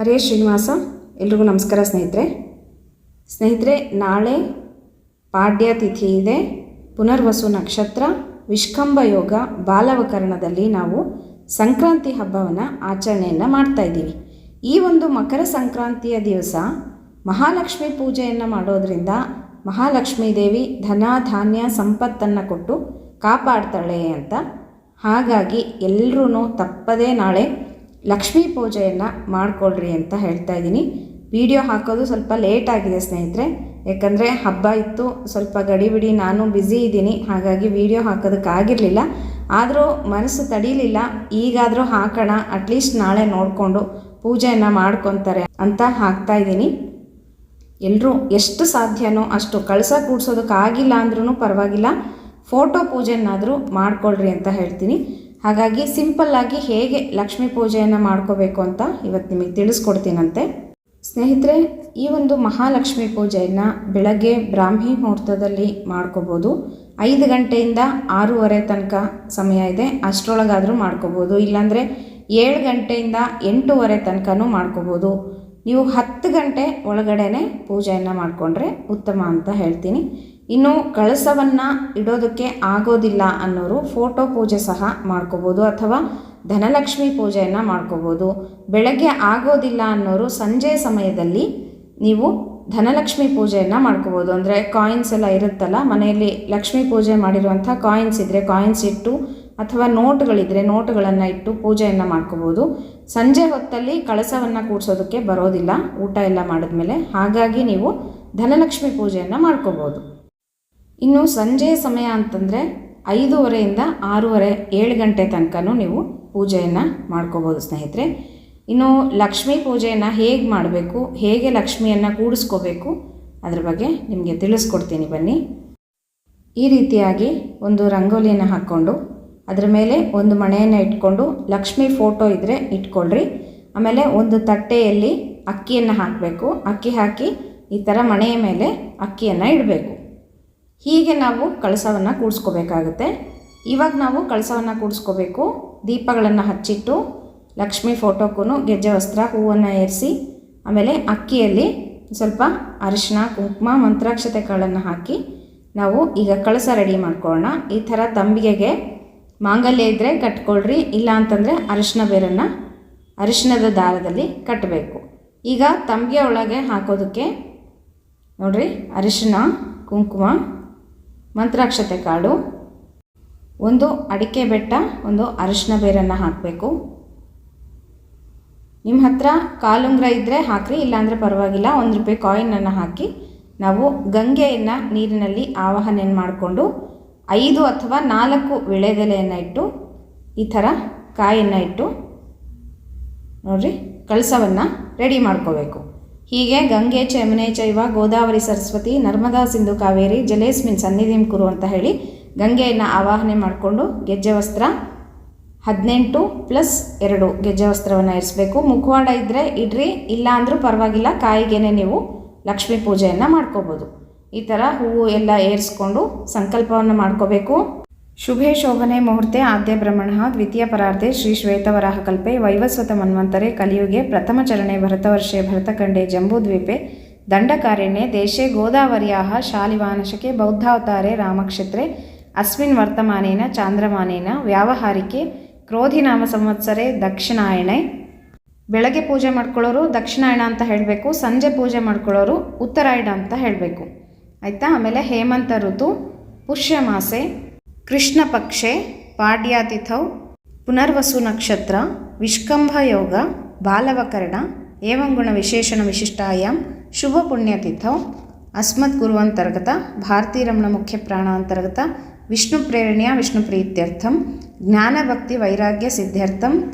ಹರೇ ಶ್ರೀನಿವಾಸ, ಎಲ್ರಿಗೂ ನಮಸ್ಕಾರ ಸ್ನೇಹಿತರೆ. ಸ್ನೇಹಿತರೆ, ನಾಳೆ ಪಾಡ್ಯ ತಿಥಿ ಇದೆ. ಪುನರ್ವಸು ನಕ್ಷತ್ರ, ವಿಷ್ಕಂಭ ಯೋಗ, ಬಾಲವಕರಣದಲ್ಲಿ ನಾವು ಸಂಕ್ರಾಂತಿ ಹಬ್ಬವನ್ನು ಆಚರಣೆಯನ್ನು ಮಾಡ್ತಾ ಇದ್ದೀವಿ. ಈ ಒಂದು ಮಕರ ಸಂಕ್ರಾಂತಿಯ ದಿವಸ ಮಹಾಲಕ್ಷ್ಮಿ ಪೂಜೆಯನ್ನು ಮಾಡೋದರಿಂದ ಮಹಾಲಕ್ಷ್ಮೀ ದೇವಿ ಧನ ಧಾನ್ಯ ಸಂಪತ್ತನ್ನು ಕೊಟ್ಟು ಕಾಪಾಡ್ತಾಳೆ ಅಂತ. ಹಾಗಾಗಿ ಎಲ್ಲರೂ ತಪ್ಪದೇ ನಾಳೆ ಲಕ್ಷ್ಮೀ ಪೂಜೆಯನ್ನು ಮಾಡಿಕೊಳ್ರಿ ಅಂತ ಹೇಳ್ತಾ ಇದ್ದೀನಿ. ವಿಡಿಯೋ ಹಾಕೋದು ಸ್ವಲ್ಪ ಲೇಟ್ ಆಗಿದೆ ಸ್ನೇಹಿತರೆ. ಯಾಕಂದರೆ ಹಬ್ಬ ಇತ್ತು, ಸ್ವಲ್ಪ ಗಡಿಬಿಡಿ ನಾನು ಬ್ಯುಸಿ ಇದ್ದೀನಿ, ಹಾಗಾಗಿ ವಿಡಿಯೋ ಹಾಕೋದಕ್ಕಾಗಿರಲಿಲ್ಲ ಆದರೂ ಮನಸ್ಸು ತಡೀಲಿಲ್ಲ, ಈಗಾದರೂ ಹಾಕೋಣ ಅಟ್ಲೀಸ್ಟ್ ನಾಳೆ ನೋಡಿಕೊಂಡು ಪೂಜೆಯನ್ನು ಮಾಡ್ಕೊತಾರೆ ಅಂತ ಹಾಕ್ತಾ ಇದ್ದೀನಿ. ಎಲ್ಲರೂ ಎಷ್ಟು ಸಾಧ್ಯನೋ ಅಷ್ಟು ಕಳಸ ಕೂಡ್ಸೋದಕ್ಕಾಗಿಲ್ಲ ಅಂದ್ರೂ ಪರವಾಗಿಲ್ಲ. ಫೋಟೋ ಪೂಜೆನಾದರೂ ಮಾಡ್ಕೊಳ್ರಿ ಅಂತ ಹೇಳ್ತೀನಿ. ಹಾಗಾಗಿ ಸಿಂಪಲ್ಲಾಗಿ ಹೇಗೆ ಲಕ್ಷ್ಮೀ ಪೂಜೆಯನ್ನು ಮಾಡ್ಕೋಬೇಕು ಅಂತ ಇವತ್ತು ನಿಮಗೆ ತಿಳಿಸ್ಕೊಡ್ತೀನಂತೆ. ಸ್ನೇಹಿತರೆ, ಈ ಒಂದು ಮಹಾಲಕ್ಷ್ಮಿ ಪೂಜೆಯನ್ನು ಬೆಳಗ್ಗೆ ಬ್ರಾಹ್ಮಿ ಮುಹೂರ್ತದಲ್ಲಿ ಮಾಡ್ಕೋಬೋದು. ಐದು ಗಂಟೆಯಿಂದ ಆರೂವರೆ ತನಕ ಸಮಯ ಇದೆ, ಅಷ್ಟರೊಳಗಾದರೂ ಮಾಡ್ಕೋಬೋದು. ಇಲ್ಲಾಂದರೆ ಏಳು ಗಂಟೆಯಿಂದ ಎಂಟೂವರೆ ತನಕನೂ ಮಾಡ್ಕೋಬೋದು. ನೀವು ಹತ್ತು ಗಂಟೆ ಒಳಗಡೆ ಪೂಜೆಯನ್ನು ಮಾಡಿಕೊಂಡ್ರೆ ಉತ್ತಮ ಅಂತ ಹೇಳ್ತೀನಿ. ಇನ್ನು ಕಳಸವನ್ನು ಇಡೋದಕ್ಕೆ ಆಗೋದಿಲ್ಲ ಅನ್ನೋರು ಫೋಟೋ ಪೂಜೆ ಸಹ ಮಾಡ್ಕೋಬೋದು ಅಥವಾ ಧನಲಕ್ಷ್ಮಿ ಪೂಜೆಯನ್ನು ಮಾಡ್ಕೋಬೋದು. ಬೆಳಗ್ಗೆ ಆಗೋದಿಲ್ಲ ಅನ್ನೋರು ಸಂಜೆ ಸಮಯದಲ್ಲಿ ನೀವು ಧನಲಕ್ಷ್ಮಿ ಪೂಜೆಯನ್ನು ಮಾಡ್ಕೋಬೋದು. ಅಂದರೆ ಕಾಯಿನ್ಸ್ ಎಲ್ಲ ಇರುತ್ತಲ್ಲ, ಮನೆಯಲ್ಲಿ ಲಕ್ಷ್ಮೀ ಪೂಜೆ ಮಾಡಿರುವಂಥ ಕಾಯಿನ್ಸ್ ಇದ್ದರೆ ಕಾಯಿನ್ಸ್ ಇಟ್ಟು ಅಥವಾ ನೋಟುಗಳಿದ್ದರೆ ನೋಟುಗಳನ್ನು ಇಟ್ಟು ಪೂಜೆಯನ್ನು ಮಾಡ್ಕೋಬೋದು. ಸಂಜೆ ಹೊತ್ತಲ್ಲಿ ಕಳಸವನ್ನು ಕೂಡಿಸೋದಕ್ಕೆ ಬರೋದಿಲ್ಲ, ಊಟ ಎಲ್ಲ ಮಾಡಿದ್ಮೇಲೆ. ಹಾಗಾಗಿ ನೀವು ಧನಲಕ್ಷ್ಮಿ ಪೂಜೆಯನ್ನು ಮಾಡ್ಕೋಬೋದು. ಇನ್ನು ಸಂಜೆ ಸಮಯ ಅಂತಂದರೆ ಐದೂವರೆಯಿಂದ ಆರೂವರೆ, ಏಳು ಗಂಟೆ ತನಕನೂ ನೀವು ಪೂಜೆಯನ್ನು ಮಾಡ್ಕೋಬೋದು ಸ್ನೇಹಿತರೆ. ಇನ್ನು ಲಕ್ಷ್ಮೀ ಪೂಜೆಯನ್ನು ಹೇಗೆ ಮಾಡಬೇಕು, ಹೇಗೆ ಲಕ್ಷ್ಮಿಯನ್ನು ಕೂಡಿಸ್ಕೋಬೇಕು, ಅದ್ರ ಬಗ್ಗೆ ನಿಮಗೆ ತಿಳಿಸ್ಕೊಡ್ತೀನಿ ಬನ್ನಿ. ಈ ರೀತಿಯಾಗಿ ಒಂದು ರಂಗೋಲಿಯನ್ನು ಹಾಕ್ಕೊಂಡು, ಅದರ ಮೇಲೆ ಒಂದು ಮಣೆಯನ್ನು ಇಟ್ಕೊಂಡು ಲಕ್ಷ್ಮಿ ಫೋಟೋ ಇದ್ದರೆ ಇಟ್ಕೊಳ್ರಿ. ಆಮೇಲೆ ಒಂದು ತಟ್ಟೆಯಲ್ಲಿ ಅಕ್ಕಿಯನ್ನು ಹಾಕಬೇಕು. ಅಕ್ಕಿ ಹಾಕಿ ಈ ಥರ ಮಣೆಯ ಮೇಲೆ ಅಕ್ಕಿಯನ್ನು ಇಡಬೇಕು. ಹೀಗೆ ನಾವು ಕಳಸವನ್ನು ಕೂಡಿಸ್ಕೋಬೇಕಾಗುತ್ತೆ. ಇವಾಗ ನಾವು ಕಳಸವನ್ನು ಕೂಡಿಸ್ಕೋಬೇಕು. ದೀಪಗಳನ್ನು ಹಚ್ಚಿಟ್ಟು, ಲಕ್ಷ್ಮಿ ಫೋಟೋಕ್ಕೂ ಗೆಜ್ಜೆ ವಸ್ತ್ರ, ಹೂವನ್ನು ಏರಿಸಿ, ಆಮೇಲೆ ಅಕ್ಕಿಯಲ್ಲಿ ಸ್ವಲ್ಪ ಅರಿಶಿನ ಕುಂಕುಮ ಮಂತ್ರಾಕ್ಷತೆ ಕಾಳನ್ನು ಹಾಕಿ ನಾವು ಈಗ ಕಳಸ ರೆಡಿ ಮಾಡ್ಕೊಳ್ಳೋಣ ಈ ಥರ ತಂಬಿಗೆಗೆ ಮಾಂಗಲ್ಯ ಇದ್ದರೆ ಕಟ್ಕೊಳ್ರಿ, ಇಲ್ಲ ಅಂತಂದರೆ ಅರಿಶಿನ ಬೇರನ್ನು ಅರಿಶಿನದ ದಾರದಲ್ಲಿ ಕಟ್ಟಬೇಕು ಈಗ ತಂಬಿಗೆ ಒಳಗೆ ಹಾಕೋದಕ್ಕೆ ನೋಡಿರಿ ಅರಿಶಿನ ಕುಂಕುಮ ಮಂತ್ರಾಕ್ಷತೆ ಕಾಳು ಒಂದು ಅಡಿಕೆ ಬೆಟ್ಟ, ಒಂದು ಅರಿಶಿನ ಬೇರನ್ನು ಹಾಕಬೇಕು. ನಿಮ್ಮ ಹತ್ರ ಕಾಲುಂಗ್ರ ಇದ್ದರೆ ಹಾಕ್ರಿ, ಇಲ್ಲಾಂದರೆ ಪರವಾಗಿಲ್ಲ. ಒಂದು ರೂಪಾಯಿ ಕಾಯಿನನ್ನು ಹಾಕಿ ನಾವು ಗಂಗೆಯನ್ನು ನೀರಿನಲ್ಲಿ ಆವಾಹನೆ ಮಾಡಿಕೊಂಡು ಐದು ಅಥವಾ ನಾಲ್ಕು ವಿಳೆದೆಲೆಯನ್ನು ಇಟ್ಟು, ಈ ಥರ ಕಾಯಿಯನ್ನು ಇಟ್ಟು ನೋಡಿರಿ, ಕಳಸವನ್ನು ರೆಡಿ ಮಾಡ್ಕೋಬೇಕು. ಹೀಗೆ ಗಂಗೆ, ಚಮನೆ, ಚೈವ, ಗೋದಾವರಿ, ಸರಸ್ವತಿ, ನರ್ಮದಾ, ಸಿಂಧು, ಕಾವೇರಿ, ಜಲೇಸ್ಮಿನ್ ಸನ್ನಿಧಿಂ ಕುರು ಅಂತ ಹೇಳಿ ಗಂಗೆಯನ್ನು ಆವಾಹನೆ ಮಾಡಿಕೊಂಡು ಗೆಜ್ಜೆ ವಸ್ತ್ರ ಹದಿನೆಂಟು ಪ್ಲಸ್ ಎರಡು ಗೆಜ್ಜೆ ವಸ್ತ್ರವನ್ನು ಇರಿಸ್ಬೇಕು. ಮುಖವಾಡ ಇದ್ದರೆ ಇಡ್ರಿ, ಇಲ್ಲ ಅಂದರೂ ಪರವಾಗಿಲ್ಲ, ಕಾಯಿಗೆನೆ ನೀವು ಲಕ್ಷ್ಮೀ ಪೂಜೆಯನ್ನು ಮಾಡ್ಕೋಬೋದು. ಈ ಥರ ಹೂವು ಎಲ್ಲ ಏರಿಸ್ಕೊಂಡು ಸಂಕಲ್ಪವನ್ನು ಮಾಡ್ಕೋಬೇಕು. ಶುಭೆ ಶೋಭನೆ ಮುಹೂರ್ತೆ ಆದ್ಯ ಬ್ರಹ್ಮಣ, ದ್ವಿತೀಯ ಪರಾರ್ಧೆ ಶ್ರೀ ಶ್ವೇತವರಾಹ ಕಲ್ಪೆ ವೈವಸ್ವತ ಮನ್ವಂತರೆ, ಕಲಿಯುಗೆ ಪ್ರಥಮ ಚರಣೆ ಭರತವರ್ಷೆ ಭರತಖಂಡೆ ಜಂಬೂದ್ವೀಪೆ ದಂಡಕಾರಣ್ಯೆ ದೇಶೆ ಗೋದಾವರ್ಯಾ ಶಾಲಿವಾನಶಕೆ ಬೌದ್ಧಾವತಾರೆ ರಾಮಕ್ಷೇತ್ರೆ, ಅಸ್ಮಿನ್ ವರ್ತಮಾನೇನ ಚಾಂದ್ರಮಾನೇನ, ವ್ಯಾವಹಾರಿಕೆ ಕ್ರೋಧಿನಾಮ ಸಂವತ್ಸರೆ ದಕ್ಷಿಣಾಯಣೆ. ಬೆಳಗ್ಗೆ ಪೂಜೆ ಮಾಡ್ಕೊಳ್ಳೋರು ದಕ್ಷಿಣಾಯಣ ಅಂತ ಹೇಳಬೇಕು, ಸಂಜೆ ಪೂಜೆ ಮಾಡ್ಕೊಳ್ಳೋರು ಉತ್ತರಾಯಣ ಅಂತ ಹೇಳಬೇಕು. ಆಯಿತಾ? ಆಮೇಲೆ ಹೇಮಂತ ಋತು, ಪುಷ್ಯಮಾಸೆ ಕೃಷ್ಣ ಪಕ್ಷೆ ಪಾಡ್ಯಾತಿಥೌ, ಪುನರ್ವಸು ನಕ್ಷತ್ರ, ವಿಷ್ಕಂಭ ಯೋಗ, ಬಾಲವಕರಣ, ಏವಂಗುಣ ವಿಶೇಷಣ ವಿಶಿಷ್ಟಾಯಾಂ, ಶುಭ ಪುಣ್ಯತಿಥೌ, ಅಸ್ಮತ್ ಗುರುವಂತರ್ಗತ, ಭಾರತೀರಮಣ ಮುಖ್ಯ ಪ್ರಾಣಾಂತರ್ಗತ, ವಿಷ್ಣು ಪ್ರೇರಣೆಯ, ವಿಷ್ಣು ಪ್ರೀತ್ಯರ್ಥಂ ಜ್ಞಾನಭಕ್ತಿ ವೈರಾಗ್ಯ ಸಿದ್ಧ್ಯರ್ಥಂ,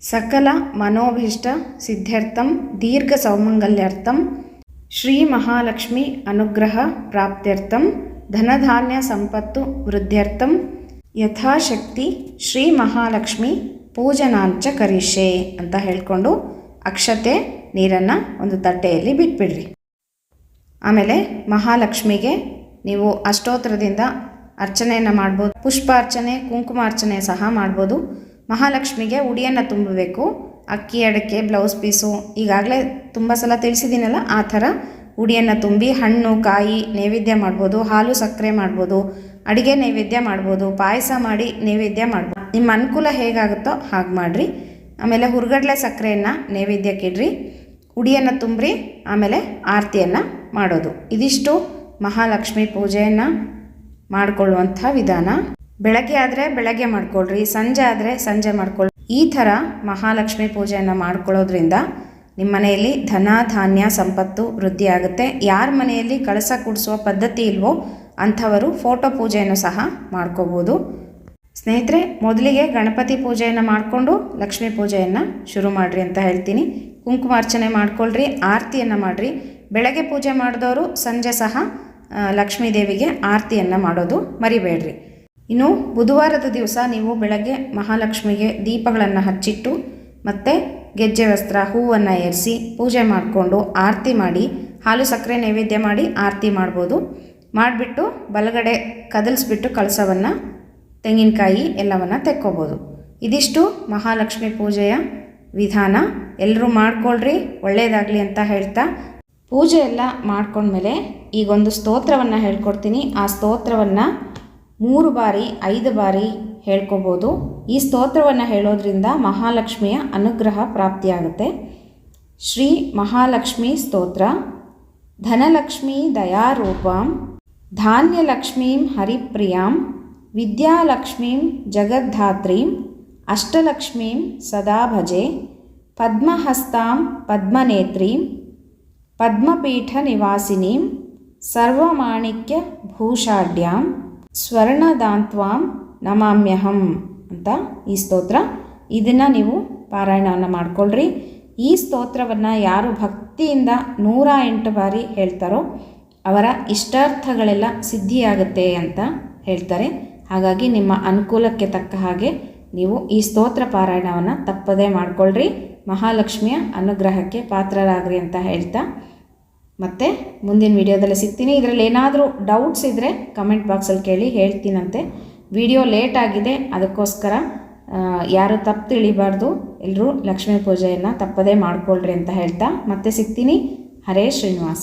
ಸಕಲ ಮನೋಭೀಷ್ಟ ಸಿದ್ಧ್ಯರ್ಥಂ, ದೀರ್ಘ ಸೌಮಂಗಲ್ಯಾರ್ಥಂ, ಶ್ರೀ ಮಹಾಲಕ್ಷ್ಮಿ ಅನುಗ್ರಹ ಪ್ರಾಪ್ತ್ಯರ್ಥಂ ಧನಧಾನ್ಯ ಸಂಪತ್ತು ವೃದ್ಧ್ಯರ್ಥಂ ಯಥಾಶಕ್ತಿ ಶ್ರೀ ಮಹಾಲಕ್ಷ್ಮಿ ಪೂಜನಾಂಚ ಕರಿಷೆ ಅಂತ ಹೇಳಿಕೊಂಡು ಅಕ್ಷತೆ ನೀರನ್ನು ಒಂದು ತಟ್ಟೆಯಲ್ಲಿ ಬಿಟ್ಬಿಡ್ರಿ. ಆಮೇಲೆ ಮಹಾಲಕ್ಷ್ಮಿಗೆ ನೀವು ಅಷ್ಟೋತ್ರದಿಂದ ಅರ್ಚನೆಯನ್ನು ಮಾಡ್ಬೋದು, ಪುಷ್ಪಾರ್ಚನೆ, ಕುಂಕುಮಾರ್ಚನೆ ಸಹ ಮಾಡ್ಬೋದು. ಮಹಾಲಕ್ಷ್ಮಿಗೆ ಉಡಿಯನ್ನು ತುಂಬಬೇಕು, ಅಕ್ಕಿ, ಅಡಕೆ, ಬ್ಲೌಸ್ ಪೀಸು ಈಗಾಗಲೇ ತುಂಬ ಸಲ ತಿಳಿಸಿದ್ದೀನಲ್ಲ ಆ ಥರ ಉಡಿಯನ್ನು ತುಂಬಿ ಹಣ್ಣು, ಕಾಯಿ ನೈವೇದ್ಯ ಮಾಡ್ಬೋದು, ಹಾಲು ಸಕ್ಕರೆ ಮಾಡ್ಬೋದು, ಅಡುಗೆ ನೈವೇದ್ಯ ಮಾಡ್ಬೋದು, ಪಾಯಸ ಮಾಡಿ ನೈವೇದ್ಯ ಮಾಡ್ಬೋದು. ನಿಮ್ಮ ಅನುಕೂಲ ಹೇಗಾಗುತ್ತೋ ಹಾಗೆ ಮಾಡಿರಿ. ಆಮೇಲೆ ಹುರ್ಗಡ್ಲೆ ಸಕ್ಕರೆಯನ್ನು ನೈವೇದ್ಯಕ್ಕಿಡ್ರಿ ಉಡಿಯನ್ನು ತುಂಬ್ರಿ ಆಮೇಲೆ ಆರತಿಯನ್ನು ಮಾಡೋದು. ಇದಿಷ್ಟು ಮಹಾಲಕ್ಷ್ಮಿ ಪೂಜೆಯನ್ನು ಮಾಡಿಕೊಳ್ಳುವಂಥ ವಿಧಾನ. ಬೆಳಗ್ಗೆ ಆದರೆ ಬೆಳಗ್ಗೆ ಮಾಡ್ಕೊಳ್ರಿ, ಸಂಜೆ ಆದರೆ ಸಂಜೆ ಮಾಡ್ಕೊಳ್ಳಿ ಈ ಥರ ಮಹಾಲಕ್ಷ್ಮಿ ಪೂಜೆಯನ್ನು ಮಾಡ್ಕೊಳ್ಳೋದ್ರಿಂದ ನಿಮ್ಮ ಮನೆಯಲ್ಲಿ ಧನ ಧಾನ್ಯ ಸಂಪತ್ತು ವೃದ್ಧಿಯಾಗುತ್ತೆ. ಯಾರ ಮನೆಯಲ್ಲಿ ಕಳಸ ಕೂಡಿಸುವ ಪದ್ಧತಿ ಇಲ್ವೋ ಅಂಥವರು ಫೋಟೋ ಪೂಜೆಯನ್ನು ಸಹ ಮಾಡ್ಕೋಬೋದು. ಸ್ನೇಹಿತರೆ, ಮೊದಲಿಗೆ ಗಣಪತಿ ಪೂಜೆಯನ್ನು ಮಾಡಿಕೊಂಡು ಲಕ್ಷ್ಮೀ ಪೂಜೆಯನ್ನು ಶುರು ಮಾಡಿರಿ ಅಂತ ಹೇಳ್ತೀನಿ. ಕುಂಕುಮಾರ್ಚನೆ ಮಾಡ್ಕೊಳ್ರಿ, ಆರತಿಯನ್ನು ಮಾಡಿರಿ. ಬೆಳಗ್ಗೆ ಪೂಜೆ ಮಾಡಿದವರು ಸಂಜೆ ಸಹ ಲಕ್ಷ್ಮೀ ದೇವಿಗೆ ಆರತಿಯನ್ನು ಮಾಡೋದು ಮರಿಬೇಡ್ರಿ. ಇನ್ನು ಬುಧವಾರದ ದಿವಸ ನೀವು ಬೆಳಗ್ಗೆ ಮಹಾಲಕ್ಷ್ಮಿಗೆ ದೀಪಗಳನ್ನು ಹಚ್ಚಿಟ್ಟು ಮತ್ತು ಗೆಜ್ಜೆ, ವಸ್ತ್ರ, ಹೂವನ್ನು ಏರಿಸಿ ಪೂಜೆ ಮಾಡಿಕೊಂಡು ಆರತಿ ಮಾಡಿ, ಹಾಲು ಸಕ್ಕರೆ ನೈವೇದ್ಯ ಮಾಡಿ ಆರತಿ ಮಾಡ್ಬೋದು. ಮಾಡಿಬಿಟ್ಟು ಬಲಗಡೆ ಕದಲ್ಸ್ಬಿಟ್ಟು ಕಳಸವನ್ನು, ತೆಂಗಿನಕಾಯಿ ಎಲ್ಲವನ್ನು ತೆಕ್ಕೋಬೋದು. ಇದಿಷ್ಟು ಮಹಾಲಕ್ಷ್ಮಿ ಪೂಜೆಯ ವಿಧಾನ. ಎಲ್ಲರೂ ಮಾಡ್ಕೊಳ್ರಿ ಒಳ್ಳೆಯದಾಗಲಿ ಅಂತ ಹೇಳ್ತಾ. ಪೂಜೆ ಎಲ್ಲ ಮಾಡ್ಕೊಂಡ್ಮೇಲೆ ಈಗೊಂದು ಸ್ತೋತ್ರವನ್ನು ಹೇಳ್ಕೊಡ್ತೀನಿ. ಆ ಸ್ತೋತ್ರವನ್ನು ಮೂರು ಬಾರಿ, ಐದು ಬಾರಿ ಹೇಳ್ಕೊಬೋದು. ಈ ಸ್ತೋತ್ರವನ್ನು ಹೇಳೋದ್ರಿಂದ ಮಹಾಲಕ್ಷ್ಮಿಯ ಅನುಗ್ರಹ ಪ್ರಾಪ್ತಿಯಾಗುತ್ತೆ. ಶ್ರೀ ಮಹಾಲಕ್ಷ್ಮಿ ಸ್ತೋತ್ರ. ಧನಲಕ್ಷ್ಮೀ ದಯಾರೂಪಾಂ, ಧಾನ್ಯಲಕ್ಷ್ಮೀಂ ಹರಿಪ್ರಿಯಾಂ, ವಿದ್ಯಾಲಕ್ಷ್ಮೀಂ ಜಗದ್ಧಾತ್ರೀಂ, ಅಷ್ಟಲಕ್ಷ್ಮೀಂ ಸದಾ ಭಜೆ ಪದ್ಮಹಸ್ತಾಂ ಪದ್ಮನೇತ್ರೀಂ, ಪದ್ಮಪೀಠ ನಿವಾಸಿನೀಂ, ಸರ್ವಮಾಣಿಕ್ಯ ಭೂಷಾಢ್ಯಾಂ, ಸ್ವರ್ಣದಾಂತ್ವಾಂ ನಮಾಮ್ಯಹಂ ಅಂತ ಈ ಸ್ತೋತ್ರ. ಇದನ್ನು ನೀವು ಪಾರಾಯಣವನ್ನು ಮಾಡಿಕೊಳ್ಳ್ರಿ ಈ ಸ್ತೋತ್ರವನ್ನು ಯಾರು ಭಕ್ತಿಯಿಂದ ನೂರ ಎಂಟು ಬಾರಿ ಹೇಳ್ತಾರೋ ಅವರ ಇಷ್ಟಾರ್ಥಗಳೆಲ್ಲ ಸಿದ್ಧಿಯಾಗುತ್ತೆ ಅಂತ ಹೇಳ್ತಾರೆ. ಹಾಗಾಗಿ ನಿಮ್ಮ ಅನುಕೂಲಕ್ಕೆ ತಕ್ಕ ಹಾಗೆ ನೀವು ಈ ಸ್ತೋತ್ರ ಪಾರಾಯಣವನ್ನು ತಪ್ಪದೇ ಮಾಡಿಕೊಳ್ಳ್ರಿ ಮಹಾಲಕ್ಷ್ಮಿಯ ಅನುಗ್ರಹಕ್ಕೆ ಪಾತ್ರರಾಗ್ರಿ ಅಂತ ಹೇಳ್ತಾ. ಮತ್ತೆ ಮುಂದಿನ ವಿಡಿಯೋದಲ್ಲಿ ಸಿಗ್ತೀನಿ. ಇದರಲ್ಲಿ ಏನಾದರೂ ಡೌಟ್ಸ್ ಇದ್ದರೆ ಕಮೆಂಟ್ ಬಾಕ್ಸಲ್ಲಿ ಕೇಳಿ ಹೇಳ್ತೀನಂತೆ. ವಿಡಿಯೋ ಲೇಟ್ ಆಗಿದೆ, ಅದಕ್ಕೋಸ್ಕರ ಯಾರು ತಪ್ಪು ತಿಳಿಬಾರ್ದು ಎಲ್ಲರೂ ಲಕ್ಷ್ಮೀ ಪೂಜೆಯನ್ನು ತಪ್ಪದೇ ಮಾಡಿಕೊಳ್ಳ್ರಿ ಅಂತ ಹೇಳ್ತಾ ಮತ್ತೆ ಸಿಗ್ತೀನಿ. ಹರೇ ಶ್ರೀನಿವಾಸ.